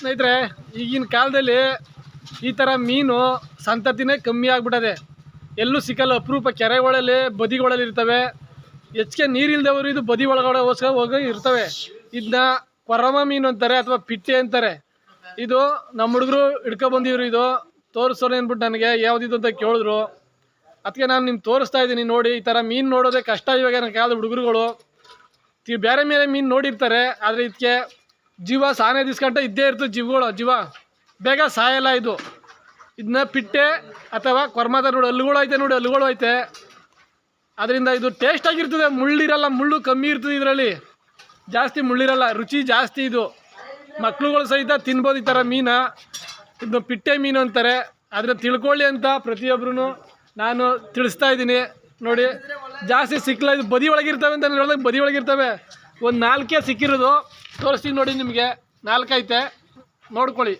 ಸ್ನೇಹಿತರೆ, ಈಗಿನ ಕಾಲದಲ್ಲಿ ಈ ಥರ ಮೀನು ಸಂತತಿನೇ ಕಮ್ಮಿ ಆಗ್ಬಿಟ್ಟದೆ. ಎಲ್ಲೂ ಸಿಕ್ಕಲ್ಲ ಅಪರೂಪ ಕೆರೆಗಳಲ್ಲಿ, ಬದಿಗಳಲ್ಲಿ ಇರ್ತವೆ. ಹೆಚ್ಚಿಗೆ ನೀರಿಲ್ದವರು ಇದು ಬದಿ ಒಳಗಡೆ ಹೋಸ್ಕರ ಹೋಗಿ ಇರ್ತವೆ. ಇದನ್ನ ಕೊರಮ ಮೀನು ಅಂತಾರೆ ಅಥವಾ ಪಿಟ್ಟೆ ಅಂತಾರೆ. ಇದು ನಮ್ಮ ಹುಡುಗರು ಹಿಡ್ಕೊಬಂದಿವ್ರು ಇದು. ತೋರಿಸೋರು ಅಂದ್ಬಿಟ್ಟು ನನಗೆ ಯಾವ್ದಿದ್ದು ಅಂತ ಕೇಳಿದ್ರು. ಅದಕ್ಕೆ ನಾನು ನಿಮ್ಗೆ ತೋರಿಸ್ತಾ ಇದ್ದೀನಿ, ನೋಡಿ, ಈ ಥರ ಮೀನು ನೋಡೋದೇ ಕಷ್ಟ ಇವಾಗ ನನ್ನ ಕಾಲದ ಹುಡುಗರುಗಳು. ಬೇರೆ ಮೇಲೆ ಮೀನು ನೋಡಿರ್ತಾರೆ, ಆದರೆ ಇದಕ್ಕೆ ಜೀವ ಸಾನೆ ದಿಸ್ಕಂಟ ಇದ್ದೇ ಇರ್ತದೆ ಜೀವಗಳು, ಜೀವ. ಬೇಗ ಸಾಯಲ್ಲ ಇದು. ಇದನ್ನ ಪಿಟ್ಟೆ ಅಥವಾ ಕೊರ್ಮದ ನೋಡಿ ಹಲ್ಲುಗಳು ಐತೆ ನೋಡಿ ಹಲ್ಲುಗಳು ಐತೆ. ಅದರಿಂದ ಇದು ಟೇಸ್ಟ್ ಆಗಿರ್ತದೆ. ಮುಳ್ಳಿರಲ್ಲ ಮುಳ್ಳು ಕಮ್ಮಿ ಇರ್ತದೆ ಇದರಲ್ಲಿ. ಜಾಸ್ತಿ ಮುಳ್ಳಿರಲ್ಲ ರುಚಿ ಜಾಸ್ತಿ ಇದು. ಮಕ್ಳುಗಳು ಸಹಿತ ತಿನ್ಬೋದು ಈ ಥರ ಮೀನ. ಇದು ಪಿಟ್ಟೆ ಮೀನು ಅಂತಾರೆ. ಅದನ್ನ ತಿಳ್ಕೊಳ್ಳಿ ಅಂತ ಪ್ರತಿಯೊಬ್ಬರೂ ನಾನು ತಿಳಿಸ್ತಾ ಇದ್ದೀನಿ. ನೋಡಿ, ಜಾಸ್ತಿ ಸಿಕ್ಕಲ್ಲ. ಇದು ಬದಿ ಒಳಗಿರ್ತವೆ ಅಂತ ಬದಿ ಒಳಗಿರ್ತವೆ. ಒಂದು ನಾಲ್ಕೇ ಸಿಕ್ಕಿರೋದು. ತೋರಿಸ್ತೀನಿ ನೋಡಿ ನಿಮಗೆ. ನಾಲ್ಕೈತೆ. ನೋಡ್ಕೊಳ್ಳಿ.